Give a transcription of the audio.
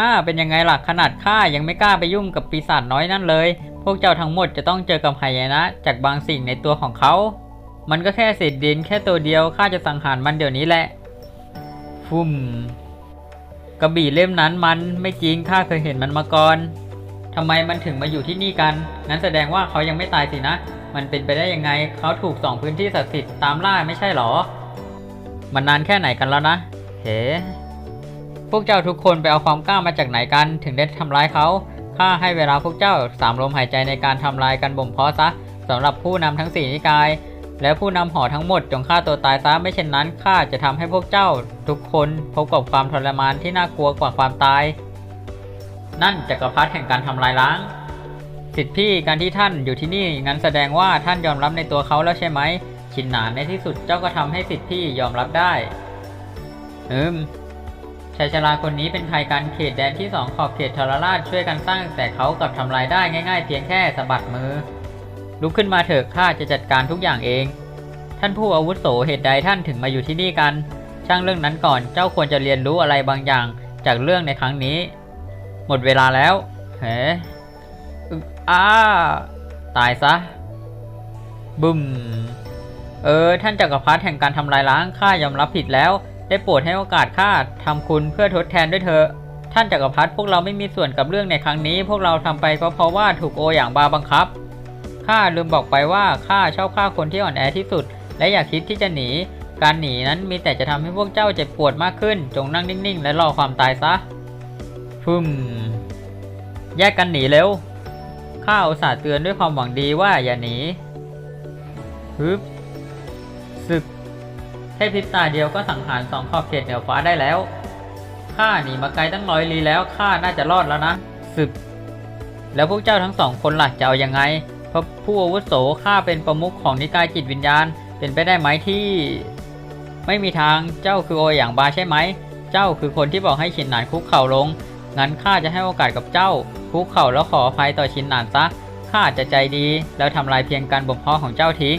ฮ่าเป็นยังไงล่ะขนาดข้ายังไม่กล้าไปยุ่งกับปีศาจน้อยนั่นเลย พวกเจ้าทั้งหมดจะต้องเจอกับหายนะ จากบางสิ่งในตัวของเขา มันก็แค่เศษดินแค่ตัวเดียวข้าจะสังหารมันเดี๋ยวนี้แหละ ฟุ่มกระบี่เล่มนั้นมันไม่จริงข้าเคยเห็นมันมาก่อนทำไมมันถึงมาอยู่ที่นี่กันงั้นแสดงว่าเขายังไม่ตายสินะ มันเป็นไปได้ยังไง เขาถูกสองพื้นที่ศักดิ์สิทธิ์ตามล่าไม่ใช่หรอ มันนานแค่ไหนกันแล้วนะ เฮ้ พวกเจ้าทุกคนไปเอาความกล้ามาจากไหนกัน ถึงได้ทำร้ายเขาข้าให้เวลาพวกเจ้าสามลมหายใจในการทำลายกันบ่มเพาะซะสำหรับผู้นำทั้งสี่นิกาย และผู้นำหอทั้งหมดจงฆ่าตัวตายซะไม่เช่นนั้นข้าจะทำให้พวกเจ้าทุกคนพบกับความทรมานที่น่ากลัวกว่าความตาย นั่นจักรพรรดิแห่งการทำลายล้าง สิทธิพี่การที่ท่านอยู่ที่นี่งั้นแสดงว่าท่านยอมรับในตัวเขาแล้วใช่ไหมชินหนานในที่สุดเจ้าก็ทำให้สิทธิพี่ยอมรับได้อืม ชายชราคนนี้เป็นใครกันเขตแดนที่สองขอบเขตทรราชช่วยกันสร้างแต่เขากลับทำลายได้ง่ายๆ เพียงแค่สะบัดมือ ลุกขึ้นมาเถอะข้าจะจัดการทุกอย่างเอง ท่านผู้อาวุโสเหตุใดท่านถึงมาอยู่ที่นี่กัน ช่างเรื่องนั้นก่อนเจ้าควรจะเรียนรู้อะไรบางอย่างจากเรื่องในครั้งนี้ หมดเวลาแล้วเฮ้อึกอ้าตายซะบึ้มเออท่านจักรพรรดิแห่งการทำลายล้างข้ายอมรับผิดแล้ว ได้โปรดให้โอกาสข้าทำคุณเพื่อทดแทนด้วยเถอะ ท่านจักรพรรดิพวกเราไม่มีส่วนกับเรื่องในครั้งนี้ พวกเราทำไปก็เพราะว่าถูกโออย่างบาบังคับ ข้าลืมบอกไปว่าข้าชอบฆ่าคนที่อ่อนแอที่สุด และอย่าคิดที่จะหนี การหนีนั้นมีแต่จะทำให้พวกเจ้าเจ็บปวดมากขึ้น จงนั่งนิ่งๆ และรอความตายซะฟึมแยกกันหนีเร็ว ข้าอุตส่าห์เตือนด้วยความหวังดีว่าอย่าหนีฮึบศึก ค่พริบตาเดียวก็สังหารสองขอบเขตเหนือฟ้าได้แล้ว ข้าหนีมาไกลตั้งร้อยลีแล้ว ข้าน่าจะรอดแล้วนะศึกแล้วพวกเจ้าทั้งสองคนล่ะจะเอายังไง เพราะผู้อาวุโสข้าเป็นประมุขของนิกายจิตวิญญาณ เป็นไปได้ไหมที่ ไม่มีทาง เจ้าคือโออย่างบาใช่ไหม เจ้าคือคนที่บอกให้ชินหนานคุกเข่าลง งั้นข้าจะให้โอกาสกับเจ้า คุกเข่าแล้วขออภัยต่อชินหนานซะ ข้าจจะใจดี แล้วทำลายเพียงการบ่มเพาะของเจ้าทิ้ง